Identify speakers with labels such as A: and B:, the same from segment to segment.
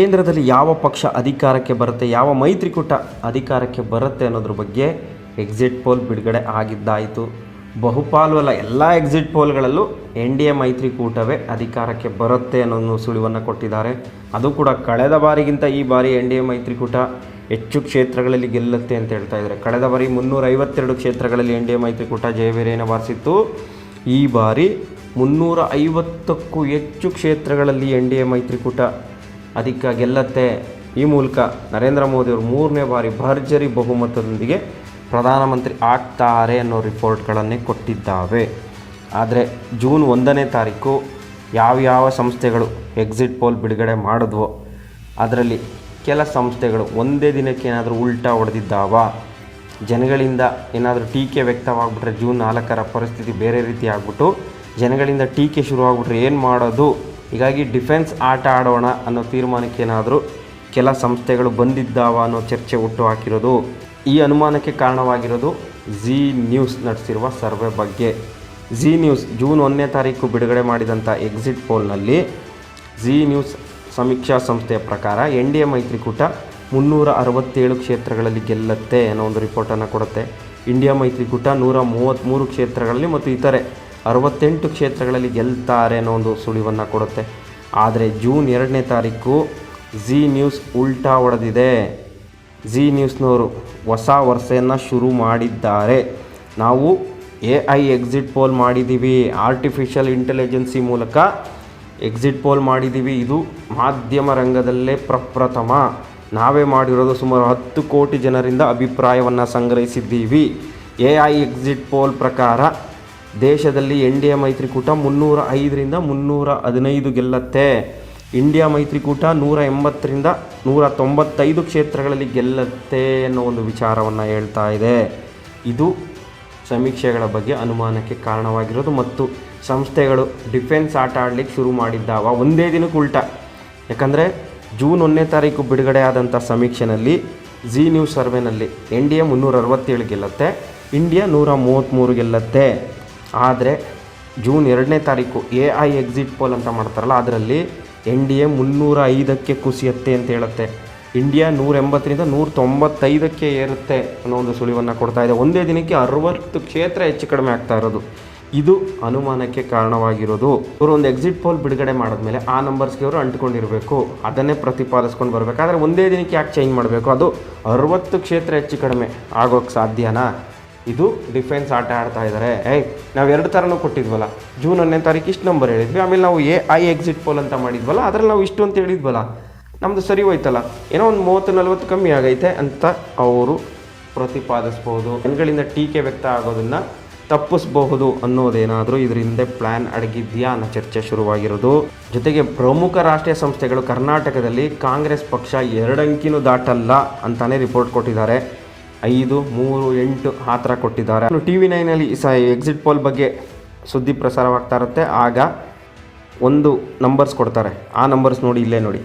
A: ಕೇಂದ್ರದಲ್ಲಿ ಯಾವ ಪಕ್ಷ ಅಧಿಕಾರಕ್ಕೆ ಬರುತ್ತೆ, ಯಾವ ಮೈತ್ರಿಕೂಟ ಅಧಿಕಾರಕ್ಕೆ ಬರುತ್ತೆ ಅನ್ನೋದ್ರ ಬಗ್ಗೆ ಎಕ್ಸಿಟ್ ಪೋಲ್ ಬಿಡುಗಡೆ ಆಗಿದ್ದಾಯಿತು. ಬಹುಪಾಲು ಅಲ್ಲ ಎಲ್ಲ ಎಕ್ಸಿಟ್ ಪೋಲ್ಗಳಲ್ಲೂ ಎನ್ ಡಿ ಎ ಮೈತ್ರಿಕೂಟವೇ ಅಧಿಕಾರಕ್ಕೆ ಬರುತ್ತೆ ಅನ್ನೋ ಸುಳಿವನ್ನು ಕೊಟ್ಟಿದ್ದಾರೆ. ಅದು ಕೂಡ ಕಳೆದ ಬಾರಿಗಿಂತ ಈ ಬಾರಿ ಎನ್ ಡಿ ಎ ಮೈತ್ರಿಕೂಟ ಹೆಚ್ಚು ಕ್ಷೇತ್ರಗಳಲ್ಲಿ ಗೆಲ್ಲುತ್ತೆ ಅಂತ ಹೇಳ್ತಾ ಇದ್ದಾರೆ. ಕಳೆದ ಬಾರಿ ಮುನ್ನೂರ ಐವತ್ತೆರಡು ಕ್ಷೇತ್ರಗಳಲ್ಲಿ ಎನ್ ಡಿ ಎ ಮೈತ್ರಿಕೂಟ ಜಯಬೇರಿಯನ್ನು ಬಾರಿಸಿತ್ತು. ಈ ಬಾರಿ ಮುನ್ನೂರ ಐವತ್ತಕ್ಕೂ ಹೆಚ್ಚು ಕ್ಷೇತ್ರಗಳಲ್ಲಿ ಎನ್ ಡಿ ಎ ಮೈತ್ರಿಕೂಟ ಅಧಿಕ ಗೆಲ್ಲತ್ತೆ ಈ ಮೂಲಕ ನರೇಂದ್ರ ಮೋದಿಯವರು ಮೂರನೇ ಬಾರಿ ಭರ್ಜರಿ ಬಹುಮತದೊಂದಿಗೆ ಪ್ರಧಾನಮಂತ್ರಿ ಆಗ್ತಾರೆ ಅನ್ನೋ ರಿಪೋರ್ಟ್ಗಳನ್ನೇ ಕೊಟ್ಟಿದ್ದಾವೆ. ಆದರೆ ಜೂನ್ ಒಂದನೇ ತಾರೀಕು ಯಾವ್ಯಾವ ಸಂಸ್ಥೆಗಳು ಎಕ್ಸಿಟ್ ಪೋಲ್ ಬಿಡುಗಡೆ ಮಾಡಿದ್ವೋ, ಅದರಲ್ಲಿ ಕೆಲ ಸಂಸ್ಥೆಗಳು ಒಂದೇ ದಿನಕ್ಕೆ ಏನಾದರೂ ಉಲ್ಟಾ ಹೊಡೆದಿದ್ದಾವ? ಜನಗಳಿಂದ ಏನಾದರೂ ಟೀಕೆ ವ್ಯಕ್ತವಾಗ್ಬಿಟ್ರೆ ಜೂನ್ ನಾಲ್ಕರ ಪರಿಸ್ಥಿತಿ ಬೇರೆ ರೀತಿ ಆಗ್ಬಿಟ್ಟು ಜನಗಳಿಂದ ಟೀಕೆ ಶುರುವಾಗ್ಬಿಟ್ರೆ ಏನು ಮಾಡೋದು? ಹೀಗಾಗಿ ಡಿಫೆನ್ಸ್ ಆಟ ಆಡೋಣ ಅನ್ನೋ ತೀರ್ಮಾನಕ್ಕೇನಾದರೂ ಕೆಲ ಸಂಸ್ಥೆಗಳು ಬಂದಿದ್ದಾವ ಅನ್ನೋ ಚರ್ಚೆ ಹುಟ್ಟು ಹಾಕಿರೋದು ಈ ಅನುಮಾನಕ್ಕೆ ಕಾರಣವಾಗಿರೋದು ಝೀ ನ್ಯೂಸ್ ನಡೆಸಿರುವ ಸರ್ವೆ ಬಗ್ಗೆ. ಝೀ ನ್ಯೂಸ್ ಜೂನ್ ಒಂದನೇ ತಾರೀಕು ಬಿಡುಗಡೆ ಮಾಡಿದಂಥ ಎಕ್ಸಿಟ್ ಪೋಲ್ನಲ್ಲಿ ಝೀ ನ್ಯೂಸ್ ಸಮೀಕ್ಷಾ ಸಂಸ್ಥೆಯ ಪ್ರಕಾರ ಎನ್ ಡಿ ಎ ಮೈತ್ರಿಕೂಟ ಮುನ್ನೂರ ಅರವತ್ತೇಳು ಕ್ಷೇತ್ರಗಳಲ್ಲಿ ಗೆಲ್ಲತ್ತೆ ಅನ್ನೋ ಒಂದು ರಿಪೋರ್ಟನ್ನು ಕೊಡುತ್ತೆ. ಇಂಡಿಯಾ ಮೈತ್ರಿಕೂಟ ನೂರ ಮೂವತ್ತ್ಮೂರು ಕ್ಷೇತ್ರಗಳಲ್ಲಿ ಮತ್ತು ಇತರೆ ಅರವತ್ತೆಂಟು ಕ್ಷೇತ್ರಗಳಲ್ಲಿ ಗೆಲ್ತಾರೆ ಅನ್ನೋ ಒಂದು ಸುಳಿವನ್ನು ಕೊಡುತ್ತೆ. ಆದರೆ ಜೂನ್ ಎರಡನೇ ತಾರೀಕು ಝಿ ನ್ಯೂಸ್ ಉಲ್ಟಾ ಹೊಡೆದಿದೆ ಝೀ ನ್ಯೂಸ್ನವರು ಹೊಸ ವರ್ಷೆಯನ್ನು ಶುರು ಮಾಡಿದ್ದಾರೆ. ನಾವು ಎ ಐ ಎಕ್ಸಿಟ್ ಪೋಲ್ ಮಾಡಿದ್ದೀವಿ ಆರ್ಟಿಫಿಷಿಯಲ್ ಇಂಟೆಲಿಜೆನ್ಸಿ ಮೂಲಕ ಎಕ್ಸಿಟ್ ಪೋಲ್ ಮಾಡಿದ್ದೀವಿ ಇದು ಮಾಧ್ಯಮ ರಂಗದಲ್ಲೇ ಪ್ರಪ್ರಥಮ. ನಾವೇ ಮಾಡಿರೋದು ಸುಮಾರು ಹತ್ತು ಕೋಟಿ ಜನರಿಂದ ಅಭಿಪ್ರಾಯವನ್ನು ಸಂಗ್ರಹಿಸಿದ್ದೀವಿ. ಎ ಐ ಎಕ್ಸಿಟ್ ಪೋಲ್ ಪ್ರಕಾರ ದೇಶದಲ್ಲಿ ಎನ್ ಡಿ ಎ ಮೈತ್ರಿಕೂಟ ಮುನ್ನೂರ ಐದರಿಂದ ಮುನ್ನೂರ ಹದಿನೈದು ಗೆಲ್ಲತ್ತೆ. ಇಂಡಿಯಾ ಮೈತ್ರಿಕೂಟ ನೂರ ಎಂಬತ್ತರಿಂದ ನೂರ ತೊಂಬತ್ತೈದು ಕ್ಷೇತ್ರಗಳಲ್ಲಿ ಗೆಲ್ಲತ್ತೆ ಅನ್ನೋ ಒಂದು ವಿಚಾರವನ್ನು ಹೇಳ್ತಾ ಇದೆ. ಇದು ಸಮೀಕ್ಷೆಗಳ ಬಗ್ಗೆ ಅನುಮಾನಕ್ಕೆ ಕಾರಣವಾಗಿರೋದು ಮತ್ತು ಸಂಸ್ಥೆಗಳು ಡಿಫೆನ್ಸ್ ಆಟ ಆಡಲಿಕ್ಕೆ ಶುರು ಮಾಡಿದ್ದಾವ ಒಂದೇ ದಿನಕ್ಕೆ ಉಲ್ಟ. ಯಾಕಂದರೆ ಜೂನ್ ಒಂದನೇ ತಾರೀಕು ಬಿಡುಗಡೆ ಆದಂಥ ಸಮೀಕ್ಷೆನಲ್ಲಿ ಜಿ ನ್ಯೂಸ್ ಸರ್ವೆನಲ್ಲಿ ಎನ್ ಡಿ ಎ ಮುನ್ನೂರ ಅರವತ್ತೇಳು ಗೆಲ್ಲತ್ತೆ, ಇಂಡಿಯಾ ನೂರ ಮೂವತ್ತ್ಮೂರು ಗೆಲ್ಲತ್ತೆ. ಆದರೆ ಜೂನ್ ಎರಡನೇ ತಾರೀಕು ಎ ಐ ಎಕ್ಸಿಟ್ ಪೋಲ್ ಅಂತ ಮಾಡ್ತಾರಲ್ಲ, ಅದರಲ್ಲಿ ಎನ್ ಡಿ ಎ ಮುನ್ನೂರ ಐದಕ್ಕೆ ಕುಸಿಯತ್ತೆ ಅಂತ ಹೇಳುತ್ತೆ. ಇಂಡಿಯಾ ನೂರ ಎಂಬತ್ತರಿಂದ ನೂರ ತೊಂಬತ್ತೈದಕ್ಕೆ ಏರುತ್ತೆ ಅನ್ನೋ ಒಂದು ಸುಳಿವನ್ನು ಕೊಡ್ತಾ ಇದೆ. ಒಂದೇ ದಿನಕ್ಕೆ ಅರವತ್ತು ಕ್ಷೇತ್ರ ಹೆಚ್ಚು ಕಡಿಮೆ ಆಗ್ತಾ ಇರೋದು. ಇದು ಅನುಮಾನಕ್ಕೆ ಕಾರಣವಾಗಿರೋದು. ಇವರು ಒಂದು ಎಕ್ಸಿಟ್ ಪೋಲ್ ಬಿಡುಗಡೆ ಮಾಡಿದ್ಮೇಲೆ ಆ ನಂಬರ್ಸ್ಗೆ ಅವರು ಅಂಟ್ಕೊಂಡಿರಬೇಕು. ಅದನ್ನೇ ಪ್ರತಿಪಾದಿಸ್ಕೊಂಡು ಬರಬೇಕಾದ್ರೆ ಒಂದೇ ದಿನಕ್ಕೆ ಯಾಕೆ ಚೇಂಜ್ ಮಾಡಬೇಕು? ಅದು ಅರವತ್ತು ಕ್ಷೇತ್ರ ಹೆಚ್ಚು ಕಡಿಮೆ ಆಗೋಕ್ಕೆ ಸಾಧ್ಯನಾ? ಇದು ಡಿಫೆನ್ಸ್ ಆಟ ಆಡ್ತಾ ಇದ್ದಾರೆ ಏಯ್, ನಾವು ಎರಡು ಥರನೂ ಕೊಟ್ಟಿದ್ವಲ್ಲ. ಜೂನ್ ಒಂದನೇ ತಾರೀಕು ಇಷ್ಟು ನಂಬರ್ ಹೇಳಿದ್ವಿ. ಆಮೇಲೆ ನಾವು ಎ ಐ ಎಕ್ಸಿಟ್ ಪೋಲ್ ಅಂತ ಮಾಡಿದ್ವಲ್ಲ, ಅದರಲ್ಲಿ ನಾವು ಇಷ್ಟು ಅಂತ ಹೇಳಿದ್ವಲ್ಲ. ನಮ್ಮದು ಸರಿ ಹೋಯ್ತಲ್ಲ. ಏನೋ ಒಂದು ಮೂವತ್ತು, ನಲ್ವತ್ತು ಕಮ್ಮಿ ಆಗೈತೆ ಅಂತ ಅವರು ಪ್ರತಿಪಾದಿಸ್ಬೋದು. ಜನಗಳಿಂದ ಟೀಕೆ ವ್ಯಕ್ತ ಆಗೋದನ್ನು ತಪ್ಪಿಸ್ಬಹುದು ಅನ್ನೋದೇನಾದರೂ ಇದ್ರ ಹಿಂದೆ ಪ್ಲ್ಯಾನ್ ಅಡಗಿದ್ಯಾ ಅನ್ನೋ ಚರ್ಚೆ ಶುರುವಾಗಿರೋದು. ಜೊತೆಗೆ ಪ್ರಮುಖ ರಾಷ್ಟ್ರೀಯ ಸಂಸ್ಥೆಗಳು ಕರ್ನಾಟಕದಲ್ಲಿ ಕಾಂಗ್ರೆಸ್ ಪಕ್ಷ ಎರಡಂಕಿನೂ ದಾಟಲ್ಲ ಅಂತಾನೆ ರಿಪೋರ್ಟ್ ಕೊಟ್ಟಿದ್ದಾರೆ. ಐದು, ಮೂರು, ಎಂಟು ಆ ಥರ ಕೊಟ್ಟಿದ್ದಾರೆ. ಟಿ ವಿ ನೈನಲ್ಲಿ ಸಹ ಎಕ್ಸಿಟ್ ಪೋಲ್ ಬಗ್ಗೆ ಸುದ್ದಿ ಪ್ರಸಾರವಾಗ್ತಾ ಇರುತ್ತೆ. ಆಗ ಒಂದು ನಂಬರ್ಸ್ ಕೊಡ್ತಾರೆ. ಆ ನಂಬರ್ಸ್ ನೋಡಿ, ಇಲ್ಲೇ ನೋಡಿ.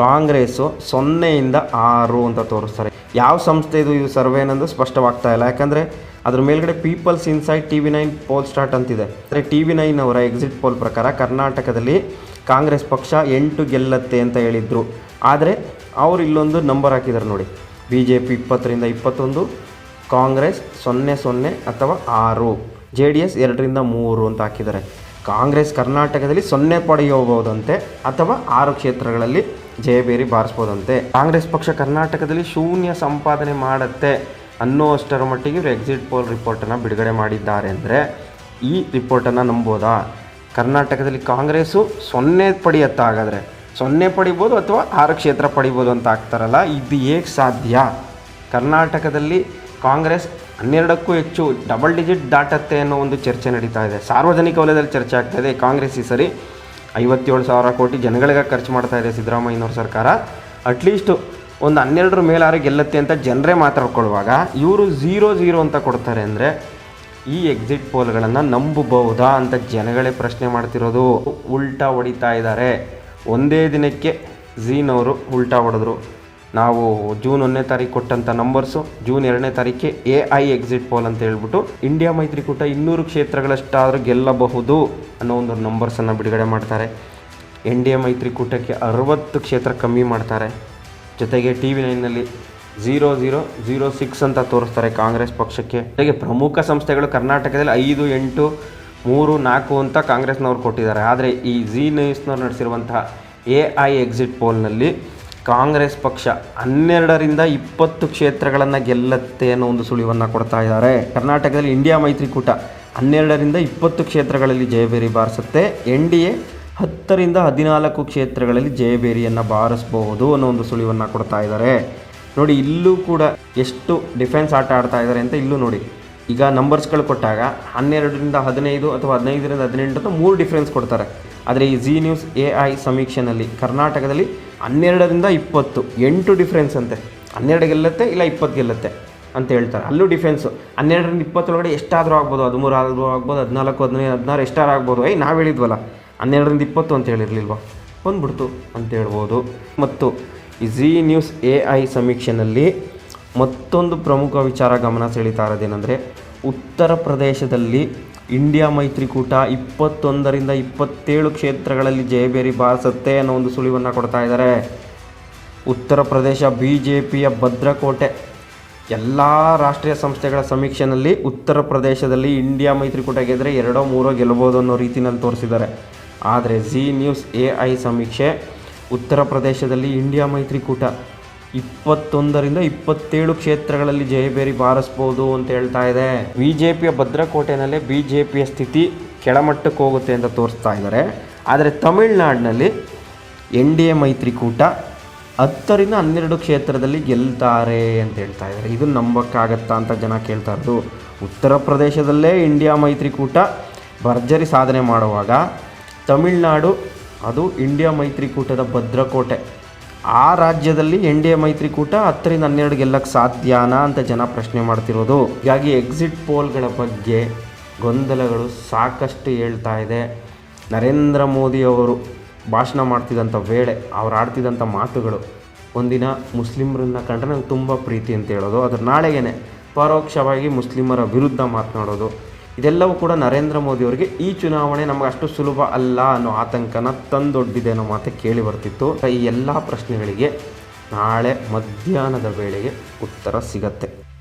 A: ಕಾಂಗ್ರೆಸ್ಸು ಸೊನ್ನೆಯಿಂದ ಆರು ಅಂತ ತೋರಿಸ್ತಾರೆ. ಯಾವ ಸಂಸ್ಥೆ ಇದು? ಸರ್ವೆ ಅನ್ನೋದು ಸ್ಪಷ್ಟವಾಗ್ತಾ ಇಲ್ಲ. ಯಾಕಂದರೆ ಅದ್ರ ಮೇಲ್ಗಡೆ people's inside T V nine poll start ಅಂತಿದೆ. ಅಂದರೆ ಟಿ ವಿ ನೈನ್ ಅವರ ಎಕ್ಸಿಟ್ ಪೋಲ್ ಪ್ರಕಾರ ಕರ್ನಾಟಕದಲ್ಲಿ ಕಾಂಗ್ರೆಸ್ ಪಕ್ಷ ಎಂಟು ಗೆಲ್ಲತ್ತೆ ಅಂತ ಹೇಳಿದರು. ಆದರೆ ಅವರು ಇಲ್ಲೊಂದು ನಂಬರ್ ಹಾಕಿದ್ದಾರೆ ನೋಡಿ. ಬಿ ಜೆ ಪಿ ಇಪ್ಪತ್ತರಿಂದ ಇಪ್ಪತ್ತೊಂದು, ಕಾಂಗ್ರೆಸ್ ಸೊನ್ನೆ ಸೊನ್ನೆ ಅಥವಾ ಆರು ಜೆ ಡಿ ಎಸ್ ಎರಡರಿಂದ ಮೂರು ಅಂತ ಹಾಕಿದ್ದಾರೆ. ಕಾಂಗ್ರೆಸ್ ಕರ್ನಾಟಕದಲ್ಲಿ ಸೊನ್ನೆ ಪಡೆಯಬಹುದಂತೆ ಅಥವಾ ಆರು ಕ್ಷೇತ್ರಗಳಲ್ಲಿ ಜಯಬೇರಿ ಬಾರಿಸ್ಬೋದಂತೆ ಕಾಂಗ್ರೆಸ್ ಪಕ್ಷ ಕರ್ನಾಟಕದಲ್ಲಿ ಶೂನ್ಯ ಸಂಪಾದನೆ ಮಾಡುತ್ತೆ ಅನ್ನೋಷ್ಟರ ಮಟ್ಟಿಗೆ ಇವರು ಎಕ್ಸಿಟ್ ಪೋಲ್ ರಿಪೋರ್ಟನ್ನು ಬಿಡುಗಡೆ ಮಾಡಿದ್ದಾರೆ ಅಂದರೆ ಈ ರಿಪೋರ್ಟನ್ನು ನಂಬೋದಾ? ಕರ್ನಾಟಕದಲ್ಲಿ ಕಾಂಗ್ರೆಸ್ಸು ಸೊನ್ನೆ ಪಡೆಯುತ್ತಾ ಹಾಗಾದರೆ ಸೊನ್ನೆ ಪಡಿಬೋದು ಅಥವಾ ಆರು ಕ್ಷೇತ್ರ ಪಡಿಬೋದು ಅಂತ ಆಗ್ತಾರಲ್ಲ, ಇದು ಹೇಗೆ ಸಾಧ್ಯ? ಕರ್ನಾಟಕದಲ್ಲಿ ಕಾಂಗ್ರೆಸ್ ಹನ್ನೆರಡಕ್ಕೂ ಹೆಚ್ಚು ಡಬಲ್ ಡಿಜಿಟ್ ದಾಟತ್ತೆ ಅನ್ನೋ ಒಂದು ಚರ್ಚೆ ನಡೀತಾ ಇದೆ. ಸಾರ್ವಜನಿಕ ವಲಯದಲ್ಲಿ ಚರ್ಚೆ ಆಗ್ತಾ ಇದೆ. ಕಾಂಗ್ರೆಸ್ ಈ ಸರಿ ಐವತ್ತೇಳು ಸಾವಿರ ಕೋಟಿ ಜನಗಳಿಗೆ ಖರ್ಚು ಮಾಡ್ತಾ ಇದೆ ಸಿದ್ದರಾಮಯ್ಯನವ್ರ ಸರ್ಕಾರ. ಅಟ್ಲೀಸ್ಟು ಒಂದು ಹನ್ನೆರಡರ ಮೇಲಾರು ಗೆಲ್ಲತ್ತೆ ಅಂತ ಜನರೇ ಮಾತಾಡ್ಕೊಳ್ಳುವಾಗ ಇವರು ಝೀರೋ ಝೀರೋ ಅಂತ ಕೊಡ್ತಾರೆ ಅಂದರೆ ಈ ಎಕ್ಸಿಟ್ ಪೋಲ್ಗಳನ್ನು ನಂಬಬಹುದಾ ಅಂತ ಜನಗಳೇ ಪ್ರಶ್ನೆ ಮಾಡ್ತಿರೋದು. ಉಲ್ಟಾ ಹೊಡಿತಾ ಇದ್ದಾರೆ. ಒಂದೇ ದಿನಕ್ಕೆ ಝೀನವರು ಉಲ್ಟಾ ಹೊಡೆದ್ರು. ನಾವು ಜೂನ್ ಒಂದನೇ ತಾರೀಕು ಕೊಟ್ಟಂಥ ನಂಬರ್ಸು ಜೂನ್ ಎರಡನೇ ತಾರೀಕಿಗೆ ಎ ಐ ಎಕ್ಸಿಟ್ ಪೋಲ್ ಅಂತ ಹೇಳ್ಬಿಟ್ಟು ಇಂಡಿಯಾ ಮೈತ್ರಿಕೂಟ ಇನ್ನೂರು ಕ್ಷೇತ್ರಗಳಷ್ಟಾದರೂ ಗೆಲ್ಲಬಹುದು ಅನ್ನೋ ಒಂದು ನಂಬರ್ಸನ್ನು ಬಿಡುಗಡೆ ಮಾಡ್ತಾರೆ. ಎನ್ ಡಿ ಎ ಮೈತ್ರಿಕೂಟಕ್ಕೆ ಅರವತ್ತು ಕ್ಷೇತ್ರ ಕಮ್ಮಿ ಮಾಡ್ತಾರೆ. ಜೊತೆಗೆ ಟಿ ವಿ ನೈನ್ನಲ್ಲಿ ಝೀರೋ ಝೀರೋ ಝೀರೋ ಸಿಕ್ಸ್ ಅಂತ ತೋರಿಸ್ತಾರೆ ಕಾಂಗ್ರೆಸ್ ಪಕ್ಷಕ್ಕೆ. ಜೊತೆಗೆ ಪ್ರಮುಖ ಸಂಸ್ಥೆಗಳು ಕರ್ನಾಟಕದಲ್ಲಿ ಐದು ಎಂಟು ಮೂರು, ನಾಲ್ಕು ಅಂತ ಕಾಂಗ್ರೆಸ್ನವ್ರು ಕೊಟ್ಟಿದ್ದಾರೆ. ಆದರೆ ಈ ಜಿ ನ್ಯೂಸ್ನವ್ರು ನಡೆಸಿರುವಂತಹ ಎ ಐ ಎಕ್ಸಿಟ್ ಪೋಲ್ನಲ್ಲಿ ಕಾಂಗ್ರೆಸ್ ಪಕ್ಷ ಹನ್ನೆರಡರಿಂದ ಇಪ್ಪತ್ತು ಕ್ಷೇತ್ರಗಳನ್ನು ಗೆಲ್ಲತ್ತೆ ಅನ್ನೋ ಒಂದು ಸುಳಿವನ್ನು ಕೊಡ್ತಾ ಇದ್ದಾರೆ. ಕರ್ನಾಟಕದಲ್ಲಿ ಇಂಡಿಯಾ ಮೈತ್ರಿಕೂಟ ಹನ್ನೆರಡರಿಂದ ಇಪ್ಪತ್ತು ಕ್ಷೇತ್ರಗಳಲ್ಲಿ ಜಯಬೇರಿ ಬಾರಿಸುತ್ತೆ. ಎನ್ ಡಿ ಎ ಹತ್ತರಿಂದ ಹದಿನಾಲ್ಕು ಕ್ಷೇತ್ರಗಳಲ್ಲಿ ಜಯಬೇರಿಯನ್ನು ಬಾರಿಸಬಹುದು ಅನ್ನೋ ಒಂದು ಸುಳಿವನ್ನು ಕೊಡ್ತಾ ಇದ್ದಾರೆ. ನೋಡಿ, ಇಲ್ಲೂ ಕೂಡ ಎಷ್ಟು ಡಿಫೆನ್ಸ್ ಆಟ ಆಡ್ತಾ ಇದ್ದಾರೆ ಅಂತ ಇಲ್ಲೂ ನೋಡಿ. ಈಗ ನಂಬರ್ಸ್ಗಳು ಕೊಟ್ಟಾಗ ಹನ್ನೆರಡರಿಂದ ಹದಿನೈದು ಅಥವಾ ಹದಿನೈದರಿಂದ ಹದಿನೆಂಟು ಅಂತ ಮೂರು ಡಿಫ್ರೆನ್ಸ್ ಕೊಡ್ತಾರೆ. ಆದರೆ ಈ ಜಿ ನ್ಯೂಸ್ ಎ ಐ ಸಮೀಕ್ಷೆನಲ್ಲಿ ಕರ್ನಾಟಕದಲ್ಲಿ ಹನ್ನೆರಡರಿಂದ ಇಪ್ಪತ್ತು, ಎಂಟು ಡಿಫ್ರೆನ್ಸ್ ಅಂತೆ. ಹನ್ನೆರಡು ಗೆಲ್ಲತ್ತೆ, ಇಲ್ಲ ಇಪ್ಪತ್ತು ಗೆಲ್ಲತ್ತೆ ಅಂತ ಹೇಳ್ತಾರೆ. ಅಲ್ಲೂ ಡಿಫೆನ್ಸು ಹನ್ನೆರಡರಿಂದ ಇಪ್ಪತ್ತರೊಳಗಡೆ ಎಷ್ಟಾದರೂ ಆಗ್ಬೋದು ಹದಿಮೂರು ಆದರೂ ಆಗ್ಬೋದು, ಹದಿನಾಲ್ಕು, ಹದಿನೈದು, ಹದಿನಾರು ಎಷ್ಟಾರು ಆಗ್ಬೋದು. ಐ ನಾವು ಹೇಳಿದ್ವಲ್ಲ, ಹನ್ನೆರಡರಿಂದ ಇಪ್ಪತ್ತು ಅಂತ ಹೇಳಿರಲಿಲ್ವಾ? ಬಂದ್ಬಿಡ್ತು ಅಂತ ಹೇಳ್ಬೋದು. ಮತ್ತು ಈ ಜಿ ನ್ಯೂಸ್ ಎ ಐ ಸಮೀಕ್ಷೆನಲ್ಲಿ ಮತ್ತೊಂದು ಪ್ರಮುಖ ವಿಚಾರ ಗಮನ ಸೆಳೀತಾ ಇರೋದೇನೆಂದರೆ ಉತ್ತರ ಪ್ರದೇಶದಲ್ಲಿ ಇಂಡಿಯಾ ಮೈತ್ರಿಕೂಟ ಇಪ್ಪತ್ತೊಂದರಿಂದ ಇಪ್ಪತ್ತೇಳು ಕ್ಷೇತ್ರಗಳಲ್ಲಿ ಜಯಬೇರಿ ಬಾರಿಸುತ್ತೆ ಅನ್ನೋ ಒಂದು ಸುಳಿವನ್ನು ಕೊಡ್ತಾ ಇದ್ದಾರೆ. ಉತ್ತರ ಪ್ರದೇಶ ಬಿ ಜೆ ಪಿಯ ಭದ್ರಕೋಟೆ. ಎಲ್ಲ ರಾಷ್ಟ್ರೀಯ ಸಂಸ್ಥೆಗಳ ಸಮೀಕ್ಷೆಯಲ್ಲಿ ಉತ್ತರ ಪ್ರದೇಶದಲ್ಲಿ ಇಂಡಿಯಾ ಮೈತ್ರಿಕೂಟ ಗೆದ್ದರೆ ಎರಡೋ ಮೂರೋ ಗೆಲ್ಲಬಹುದು ಅನ್ನೋ ರೀತಿಯಲ್ಲಿ ತೋರಿಸಿದ್ದಾರೆ. ಆದರೆ ಜಿ ನ್ಯೂಸ್ ಎ ಐ ಸಮೀಕ್ಷೆ, ಉತ್ತರ ಪ್ರದೇಶದಲ್ಲಿ ಇಂಡಿಯಾ ಮೈತ್ರಿಕೂಟ ಇಪ್ಪತ್ತೊಂದರಿಂದ ಇಪ್ಪತ್ತೇಳು ಕ್ಷೇತ್ರಗಳಲ್ಲಿ ಜಯಭೇರಿ ಬಾರಿಸ್ಬೋದು ಅಂತ ಹೇಳ್ತಾ ಇದೆ. ಬಿ ಜೆ ಪಿಯ ಭದ್ರಕೋಟೆನಲ್ಲೇ ಬಿ ಜೆ ಪಿಯ ಸ್ಥಿತಿ ಕೆಳಮಟ್ಟಕ್ಕೆ ಹೋಗುತ್ತೆ ಅಂತ ತೋರಿಸ್ತಾ ಇದ್ದಾರೆ. ಆದರೆ ತಮಿಳ್ನಾಡಿನಲ್ಲಿ ಎನ್ ಡಿ ಎ ಮೈತ್ರಿಕೂಟ ಹತ್ತರಿಂದ ಹನ್ನೆರಡು ಕ್ಷೇತ್ರದಲ್ಲಿ ಗೆಲ್ತಾರೆ ಅಂತ ಹೇಳ್ತಾ ಇದ್ದಾರೆ. ಇದು ನಂಬಕ್ಕಾಗತ್ತಾ ಅಂತ ಜನ ಕೇಳ್ತಾ ಇರೋದು. ಉತ್ತರ ಪ್ರದೇಶದಲ್ಲೇ ಇಂಡಿಯಾ ಮೈತ್ರಿಕೂಟ ಭರ್ಜರಿ ಸಾಧನೆ ಮಾಡುವಾಗ ತಮಿಳ್ನಾಡು ಅದು ಇಂಡಿಯಾ ಮೈತ್ರಿಕೂಟದ ಭದ್ರಕೋಟೆ. ಆ ರಾಜ್ಯದಲ್ಲಿ ಎನ್ ಡಿ ಎ ಮೈತ್ರಿಕೂಟ ಹತ್ತರಿಂದ ಹನ್ನೆರಡು ಗೆಲ್ಲಕ್ಕೆ ಸಾಧ್ಯನಾ ಅಂತ ಜನ ಪ್ರಶ್ನೆ ಮಾಡ್ತಿರೋದು. ಹೀಗಾಗಿ ಎಕ್ಸಿಟ್ ಪೋಲ್ಗಳ ಬಗ್ಗೆ ಗೊಂದಲಗಳು ಸಾಕಷ್ಟು ಹೇಳ್ತಾ ಇದೆ. ನರೇಂದ್ರ ಮೋದಿ ಅವರು ಭಾಷಣ ಮಾಡ್ತಿದ್ದಂಥ ವೇಳೆ, ಅವ್ರು ಆಡ್ತಿದ್ದಂಥ ಮಾತುಗಳು ಒಂದಿನ ಮುಸ್ಲಿಮರನ್ನ ಕಂಡ್ರೆ ನಂಗೆ ತುಂಬ ಪ್ರೀತಿ ಅಂತ ಹೇಳೋದು. ಅದ್ರ ನಾಳೆಗೇನೆ ಪರೋಕ್ಷವಾಗಿ ಮುಸ್ಲಿಮರ ವಿರುದ್ಧ ಮಾತನಾಡೋದು ಇದೆಲ್ಲವೂ ಕೂಡ ನರೇಂದ್ರ ಮೋದಿ ಅವರಿಗೆ ಈ ಚುನಾವಣೆ ನಮಗೆ ಅಷ್ಟು ಸುಲಭ ಅಲ್ಲ ಅನ್ನೋ ಆತಂಕನ ತಂದೊಡ್ಡಿದೆ ಅನ್ನೋ ಮಾತು ಕೇಳಿ ಬರ್ತಿತ್ತು. ಈ ಎಲ್ಲ ಪ್ರಶ್ನೆಗಳಿಗೆ ನಾಳೆ ಮಧ್ಯಾಹ್ನದ ವೇಳೆಗೆ ಉತ್ತರ ಸಿಗತ್ತೆ.